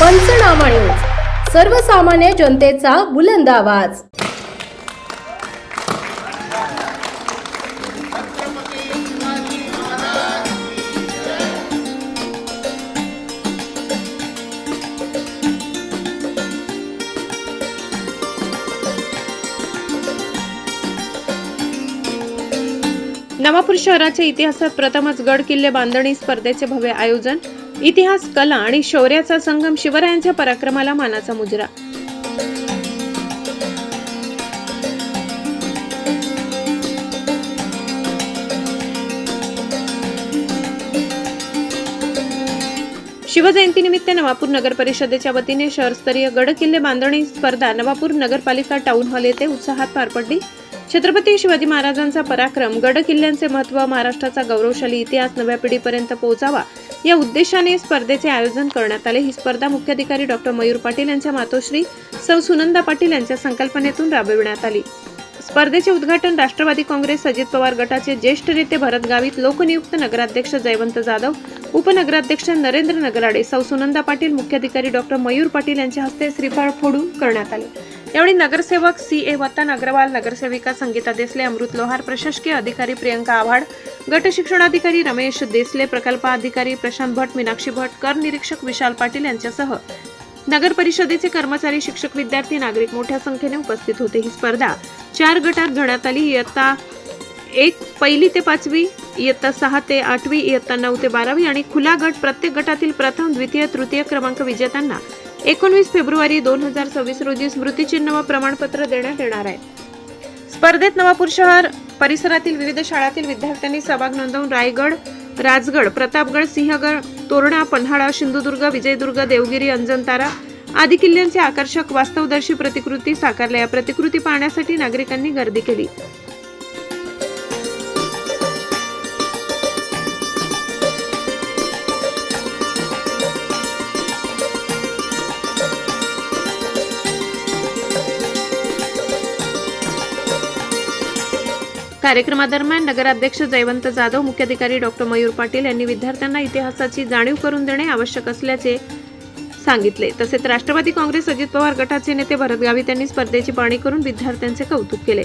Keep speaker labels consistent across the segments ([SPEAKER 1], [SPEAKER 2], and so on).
[SPEAKER 1] पंचनामा न्यूज. सर्वसामान्य जनतेचा बुलंद आवाज.
[SPEAKER 2] नवापूर शहराच्या इतिहासात प्रथमच गड किल्ले बांधणी स्पर्धेचे भव्य आयोजन. इतिहास कला आणि शौर्याचा संगम शिवरायांच्या पराक्रमाला मानाचा मुजरा. शिवजयंतीनिमित्त नवापूर नगर परिषदेच्या वतीने शहरस्तरीय गड किल्ले बांधणी स्पर्धा नवापूर नगरपालिका टाउन हॉल येथे उत्साहात पार पडली. छत्रपती शिवाजी महाराजांचा पराक्रम गड किल्ल्यांचे महत्त्व महाराष्ट्राचा गौरवशाली इतिहास नव्या पिढीपर्यंत पोहोचावा या उद्देशाने स्पर्धेचे आयोजन करण्यात आले. ही स्पर्धा मुख्याधिकारी डॉक्टर मयूर पाटील यांच्या मातोश्री सौ सुनंदा पाटील यांच्या संकल्पनेतून राबविण्यात आली. स्पर्धेचे उद्घाटन राष्ट्रवादी काँग्रेस अजित पवार गटाचे ज्येष्ठ नेते भरत गावित लोकनियुक्त नगराध्यक्ष जयवंत जाधव उपनगराध्यक्ष नरेंद्र नगराडे सौ सुनंदा पाटील मुख्याधिकारी डॉक्टर मयूर पाटील यांच्या हस्ते श्रीफळ फोडून करण्यात आले. यावेळी नगरसेवक सी ए वतन अग्रवाल नगरसेविका संगीता देसले अमृत लोहार प्रशासकीय अधिकारी प्रियंका आव्हाड गट शिक्षणाधिकारी रमेश देसले प्रकल्प अधिकारी प्रशांत भट मीनाक्षी भट कर निरीक्षक विशाल पाटील यांच्यासह नगर परिषदेचे कर्मचारी शिक्षक विद्यार्थी नागरिक मोठ्या संख्येने उपस्थित होते. ही स्पर्धा चार गटात घेण्यात आली. इयत्ता एक पहिली ते पाचवी इयत्ता सहा ते आठवी इयत्ता नऊ ते बारावी आणि खुला गट प्रत्येक गटातील प्रथम द्वितीय तृतीय क्रमांक विजेत्यांना एकोणवीस फेब्रुवारी दोन हजार सव्वीस रोजी स्मृतिचिन्ह व प्रमाणपत्र देण्यात येणार आहे. स्पर्धेत नवापूर शहर परिसरातील विविध शाळातील विद्यार्थ्यांनी सहभाग नोंदवून रायगड राजगड प्रतापगड सिंहगड तोरणा पन्हाळा सिंधुदुर्ग विजयदुर्ग देवगिरी अंजनतारा आदी किल्ल्यांचे आकर्षक वास्तवदर्शी प्रतिकृती साकारल्या. या प्रतिकृती पाहण्यासाठी नागरिकांनी गर्दी केली. कार्यक्रमादरम्यान नगराध्यक्ष जयवंत जाधव मुख्याधिकारी डॉक्टर मयूर पाटील यांनी विद्यार्थ्यांना इतिहासाची जाणीव करून देणे आवश्यक असल्याचे सांगितले. तसेच राष्ट्रवादी काँग्रेस अजित पवार गटाचे नेते भरत गावित यांनी स्पर्धेची पाहणी करून विद्यार्थ्यांचे कौतुक केले.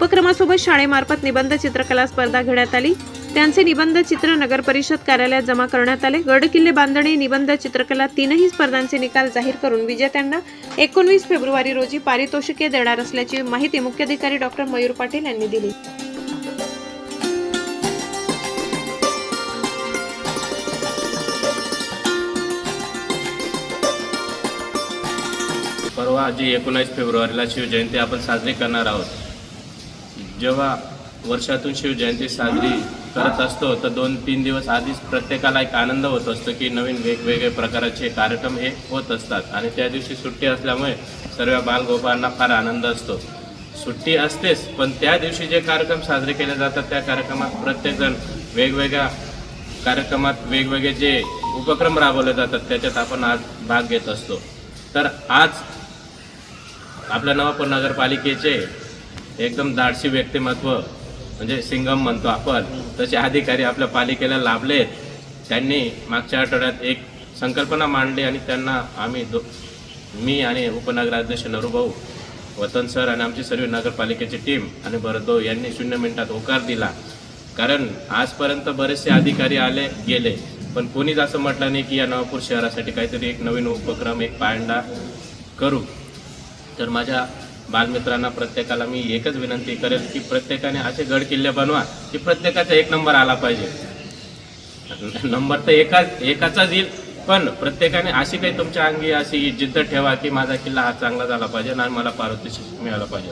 [SPEAKER 2] उपक्रमासोबत शाळेमार्फत निबंध चित्रकला स्पर्धा घेण्यात आली. त्यांचे निबंध चित्र नगर परिषद कार्यालयात जमा करण्यात आले. गड किल्ले बांधणी निबंध चित्रकला तीनही स्पर्धांचे निकाल जाहीर करून विजेत्यांना एकोणवीस फेब्रुवारी रोजी पारितोषिके देणार असल्याची माहिती मुख्याधिकारी डॉक्टर मयूर पाटील यांनी दिली.
[SPEAKER 3] परवा जी एकोणीस फेब्रुवारीला शिवजयंती आपण साजरी करणार आहोत. जेव्हा वर्षातून शिवजयंती साजरी करत असतो तर दोन तीन दिवस आधीच प्रत्येकाला एक आनंद होत असतो की नवीन वेगवेगळे प्रकारचे कार्यक्रम हे होत असतात. आणि त्या दिवशी सुट्टी असल्यामुळे सर्व बालगोपाळांना फार आनंद असतो. सुट्टी असतेच पण त्या दिवशी जे कार्यक्रम साजरे केले जातात त्या कार्यक्रमात प्रत्येकजण वेगवेगळ्या कार्यक्रमात वेगवेगळे जे उपक्रम राबवले जातात त्याच्यात आपण आज भाग घेत असतो. तर आज आपल्या नवापूर नगरपालिकेचे एकदम धाडसी व्यक्तिमत्व म्हणजे सिंगम म्हणतो आपण तसे अधिकारी आपल्या पालिकेला लाभलेत त्यांनी मागच्या आठवड्यात एक संकल्पना मांडली आणि त्यांना आम्ही दो मी आणि उपनगराध्यक्ष नरूभाऊ वतन सर आणि आमची सर्व नगरपालिकेची टीम आणि भरदो यांनी शून्य मिनिटात होकार दिला. कारण आजपर्यंत बरेचसे अधिकारी आले गेले. पण कोणीच असं म्हटलं नाही की या नवापूर शहरासाठी काहीतरी एक नवीन उपक्रम एक पायंडा करू. तर माझ्या बालमित्रांना प्रत्येकाला मी एकच विनंती करेल की प्रत्येकाने असे गड किल्ले बनवा की प्रत्येकाचा एक नंबर आला पाहिजे. नंबर तर एकाच एकाचाच येईल पण प्रत्येकाने अशी काही तुमच्या अंगी अशी जिद्द ठेवा की माझा किल्ला हा चांगला झाला पाहिजे आणि मला पारितोषिक मिळालं पाहिजे.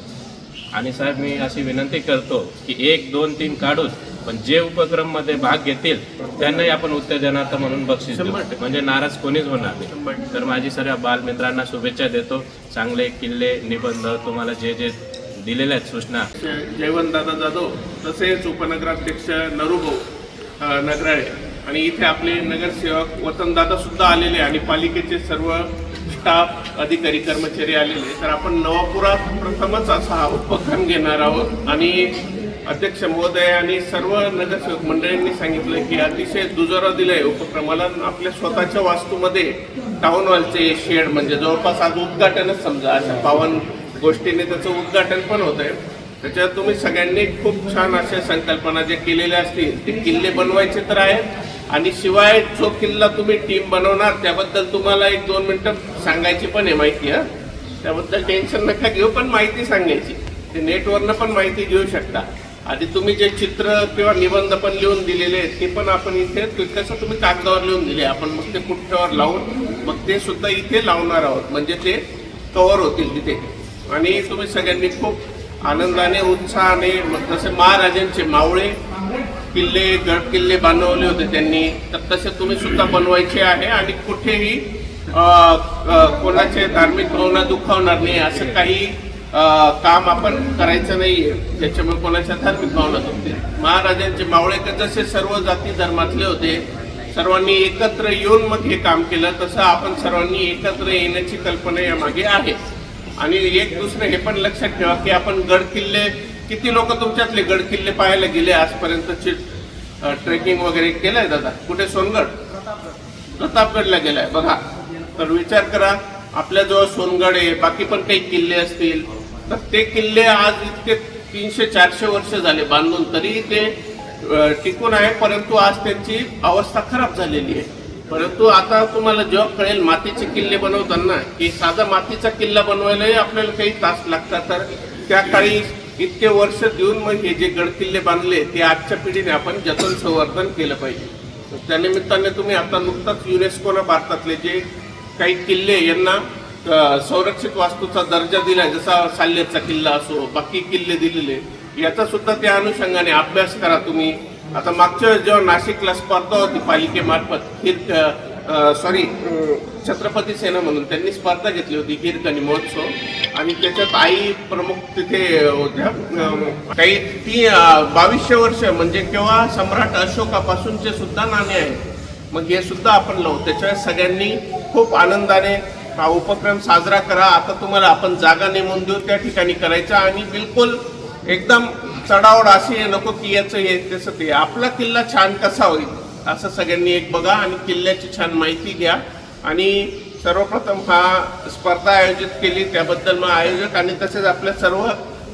[SPEAKER 3] आणि साहेब मी अशी विनंती करतो की एक दोन तीन काढून पण जे उपक्रममध्ये भाग घेतील त्यांनाही आपण उत्तेजनार्थ म्हणून बक्षीस देऊ. म्हणजे नाराज कोणीच होणार नाही. तर माझी सर्व बालमित्रांना शुभेच्छा देतो. चांगले किल्ले निबंध तुम्हाला जे जे दिलेल्या आहेत सूचना.
[SPEAKER 4] जयवंतदादा जाधव तसेच उपनगराध्यक्ष नरुभाऊ नगराळे आणि इथे आपले नगरसेवक वतनदादा सुद्धा आलेले आणि पालिकेचे सर्व स्टाफ अधिकारी कर्मचारी आलेले. तर आपण नवापुरात प्रथमच असा हा उपक्रम घेणार आहोत आणि अध्यक्ष महोदय आणि सर्व नगरसेवक मंडळींनी सांगितलं की अतिशय दुजोरा दिलाय उपक्रमाला आपल्या स्वतःच्या वास्तूमध्ये टाउन हॉलचे शेड म्हणजे जवळपास आज उद्घाटनच समजा अशा पावन गोष्टीने त्याचं उद्घाटन पण होत आहे त्याच्यात तुम्ही सगळ्यांनी खूप छान अशा संकल्पना ज्या केलेल्या असतील ते किल्ले बनवायचे तर आहेत आणि शिवाय जो किल्ला तुम्ही टीम बनवणार त्याबद्दल तुम्हाला एक दोन मिनटं सांगायची पण आहे माहिती हा? त्याबद्दल टेन्शन नका घेऊ पण माहिती सांगायची. ते नेटवरनं पण माहिती घेऊ शकता. आणि तुम्ही जे चित्र किंवा निबंध पण लिहून दिलेले आहेत ते पण आपण इथे कसं तुम्ही कागदावर लिहून दिले. आपण मग ते कुठ्ठ्यावर लावून मग ते सुद्धा इथे लावणार आहोत. म्हणजे ते कव्हर होतील तिथे. आणि तुम्ही सगळ्यांनी खूप आनंदाने उत्साहाने मग महाराजांचे मावळे किल्ले गड किल्ले बांधवले होते त्यांनी तर तसे तुम्ही सुद्धा बनवायचे आहे. आणि कुठेही कोणाचे धार्मिक भावना दुखावणार नाही. असं काही काम आपण करायचं नाहीये त्याच्यामुळे कोणाच्या धार्मिक भावना होते महाराजांचे मावळे जसे सर्व जाती धर्मातले होते सर्वांनी एकत्र येऊन मग हे काम केलं तसं आपण सर्वांनी एकत्र येण्याची कल्पना यामागे आहे. आणि एक दुसरं हे पण लक्षात ठेवा की आपण गड किल्ले किती लोक तुमच्यातले गड किल्ले पाहायला गेले आजपर्यंतचे ट्रेकिंग वगैरे केलंय दादा? कुठे? सोनगड? प्रतापगडला गेलाय. बघा तर विचार करा आपल्याजवळ सोनगड आहे बाकी पण काही किल्ले असतील तर ते किल्ले आज इतके तीनशे चारशे वर्ष झाले बांधून तरी ते टिकून आहे परंतु आज त्यांची अवस्था खराब झालेली आहे. परंतु आता तुम्हाला जेव्हा कळेल मातीचे किल्ले बनवताना की साधा मातीचा किल्ला बनवायलाही आपल्याला काही तास लागतात. तर त्या काळी इतके वर्ष देऊन मग हे जे गड किल्ले बांधले ते आजच्या पिढीने आपण जतन संवर्धन केलं पाहिजे. त्यानिमित्ताने तुम्ही आता नुकताच युनेस्कोनं भारतातले जे काही किल्ले यांना संरक्षित वास्तूचा दर्जा दिलाय जसा साल्लेरचा किल्ला असो बाकी किल्ले दिलेले याचा सुद्धा त्या अनुषंगाने अभ्यास करा तुम्ही. आता मागच्या वेळेस जेव्हा नाशिकला स्पर्धा होती पालिकेमार्फत हिर सॉरी छत्रपती सेना म्हणून त्यांनी स्पर्धा घेतली होती हिरकणी महोत्सव. आणि त्याच्यात आई प्रमुख तिथे होत्या. काही ती बावीसशे वर्ष म्हणजे केव्हा सम्राट अशोकापासूनचे सुद्धा नाणे आहेत. मग हे सुद्धा आपण लावू. त्याच्यावर सगळ्यांनी खूप आनंदाने हा उपक्रम साजरा करा. आता तुम्हाला आपण जागा नेमून देऊ त्या ठिकाणी करायचा आणि बिलकुल एकदम चढावड अशी नको की याचं हे तसं ते आपला किल्ला छान कसा होईल असं सगळ्यांनी एक बघा आणि किल्ल्याची छान माहिती घ्या. आणि सर्वप्रथम हा स्पर्धा आयोजित केली त्याबद्दल मग आयोजक आणि तसेच आपल्या सर्व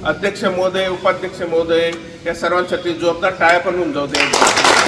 [SPEAKER 4] अध्यक्ष महोदय उपाध्यक्ष महोदय या सर्वांसाठी जोरदार टाळ्या पण होऊन जाऊ दे.